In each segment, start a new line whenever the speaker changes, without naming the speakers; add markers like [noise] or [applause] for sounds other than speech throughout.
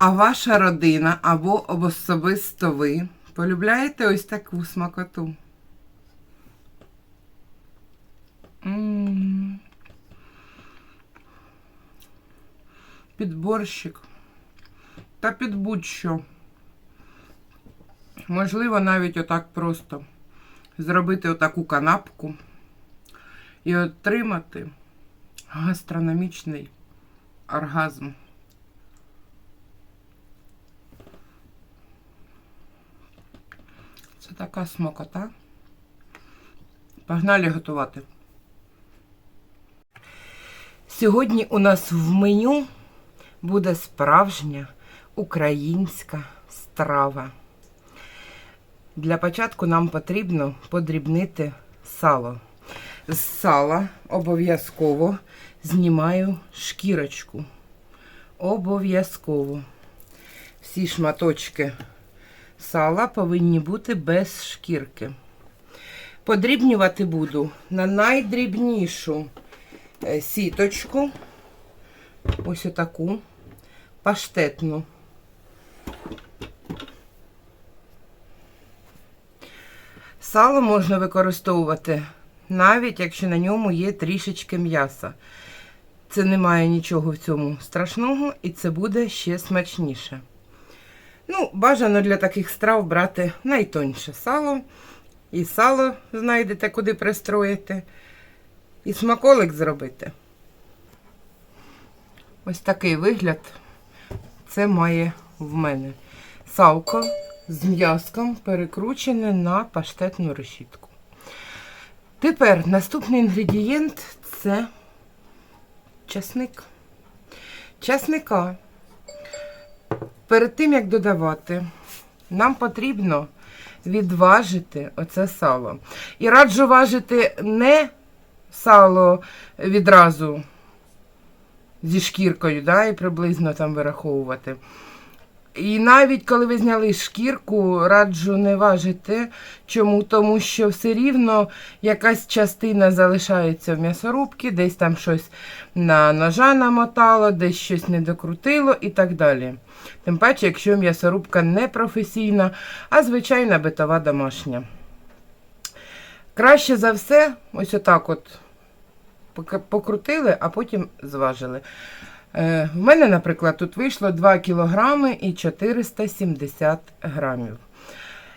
А ваша родина або особисто ви полюбляєте ось таку смакоту? М. Під борщик та під будь-що. Можливо, навіть отак просто зробити отаку канапку і отримати гастрономічний оргазм. Це така смакота. Погнали готувати. Сьогодні у нас в меню буде справжня українська страва. Для початку нам потрібно подрібнити сало. З сала обов'язково знімаю шкірочку. Обов'язково. Всі шматочки сала повинні бути без шкірки. Подрібнювати буду на найдрібнішу е, сіточку. Ось отаку паштетну. Сало можна використовувати навіть якщо на ньому є трішечки м'яса. Це немає нічого в цьому страшного і це буде ще смачніше. Ну, бажано для таких страв брати найтоньше сало. І сало знайдете, куди пристроїти. І смаколик зробити. Ось такий вигляд це має в мене. Салко з м'язком перекручене на паштетну решітку. Тепер наступний інгредієнт це часник. Часника. Перед тим, як додавати, нам потрібно відважити оце сало. І раджу важити не сало відразу зі шкіркою, да, і приблизно там вираховувати. І навіть коли ви зняли шкірку, раджу не важити. Чому? Тому що все рівно якась частина залишається в м'ясорубці, десь там щось на ножа намотало, десь щось не докрутило і так далі. Тим паче, якщо м'ясорубка не професійна, а звичайна битова домашня. Краще за все, ось отак от покрутили, а потім зважили. Е, В мене, наприклад, тут вийшло 2 кілограми і 470 грамів.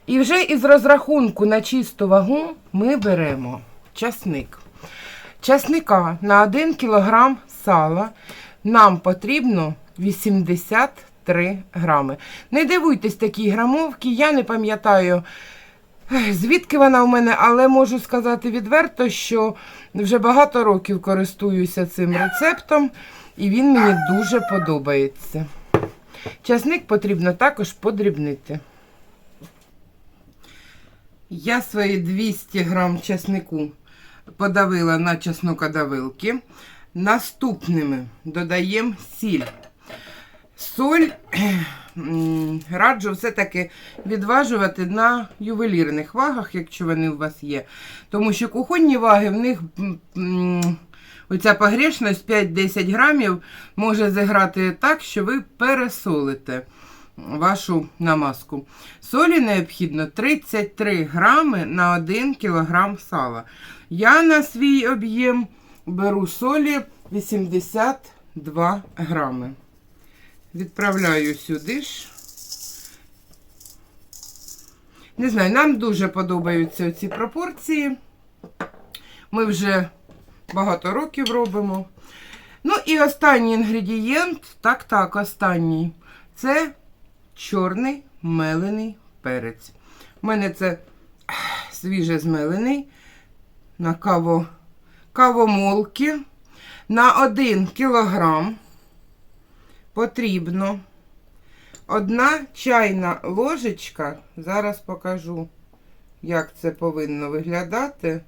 І вже із розрахунку на чисту вагу ми беремо часник. Часника на 1 кілограм сала нам потрібно 83 грами. Не дивуйтесь такі грамовки, я не пам'ятаю, звідки вона в мене, але можу сказати відверто, що вже багато років користуюся цим рецептом, і він мені дуже подобається. Часник потрібно також подрібнити. Я свої 200 грам часнику подавила на чеснокодавилки. Наступними додаємо сіль. Соль [clears throat] раджу все-таки відважувати на ювелірних вагах, якщо вони у вас є. Тому що кухонні ваги в них оця погрешність 5-10 грамів може зіграти так, що ви пересолите вашу намазку. Солі необхідно 33 грами на 1 кілограм сала. Я на свій об'єм беру солі 82 грами. Відправляю сюди ж. Не знаю, нам дуже подобаються ці пропорції. Ми вже багато років робимо. Ну і останній інгредієнт, так, так, останній. Це чорний мелений перець. У мене це свіже змелений на каво, кавомолки. На 1 кілограм потрібно одна чайна ложечка. Зараз покажу, як це повинно виглядати.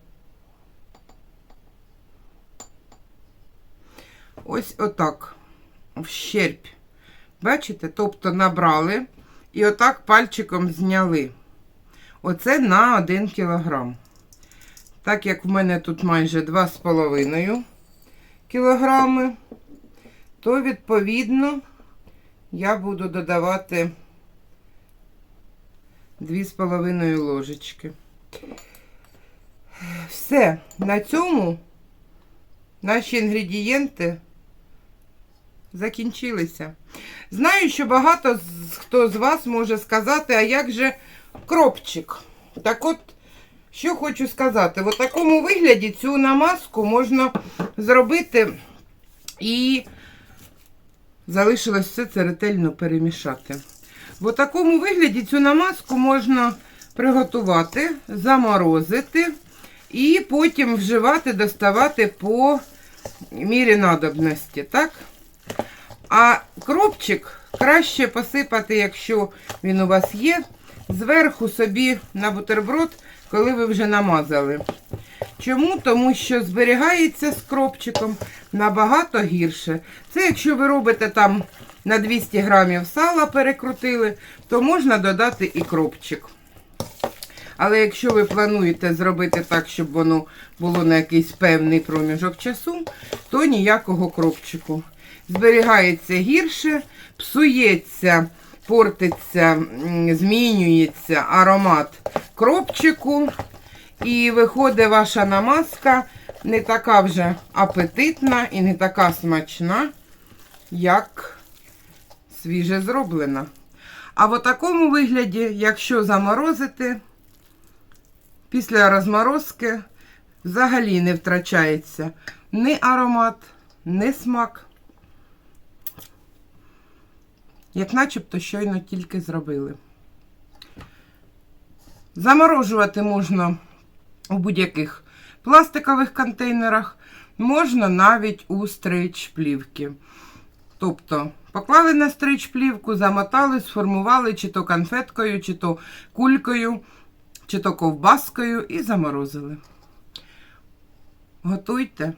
Ось отак. Вщербь. Бачите? Тобто набрали і отак пальчиком зняли. Оце на 1 кілограм. Так як в мене тут майже 2,5 кілограми, то відповідно я буду додавати 2,5 ложечки. Все, на цьому наші інгредієнти закінчилися. Знаю, що багато хто з вас може сказати, а як же кропчик? Так от, що хочу сказати, в такому вигляді цю намазку можна зробити і залишилось все це ретельно перемішати. В такому вигляді цю намазку можна приготувати, заморозити і потім вживати, доставати по мірі надобності. Так? А кропчик краще посипати, якщо він у вас є, зверху собі на бутерброд, коли ви вже намазали. Чому? Тому що зберігається з кропчиком набагато гірше. Це якщо ви робите там на 200 грамів сала перекрутили, то можна додати і кропчик. Але якщо ви плануєте зробити так, щоб воно було на якийсь певний проміжок часу, то ніякого кропчику. Зберігається гірше, псується, портиться, змінюється аромат кропчику. І виходить ваша намазка не така вже апетитна і не така смачна, як свіже зроблена. А в такому вигляді, якщо заморозити, після розморозки взагалі не втрачається ні аромат, ні смак. Як начебто щойно тільки зробили. Заморожувати можна у будь-яких пластикових контейнерах, можна навіть у стрейч плівки. Тобто поклали на стрейч плівку, замотали, сформували чи то конфеткою, чи то кулькою, чи то ковбаскою і заморозили. Готуйте,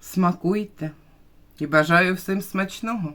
смакуйте і бажаю всім смачного!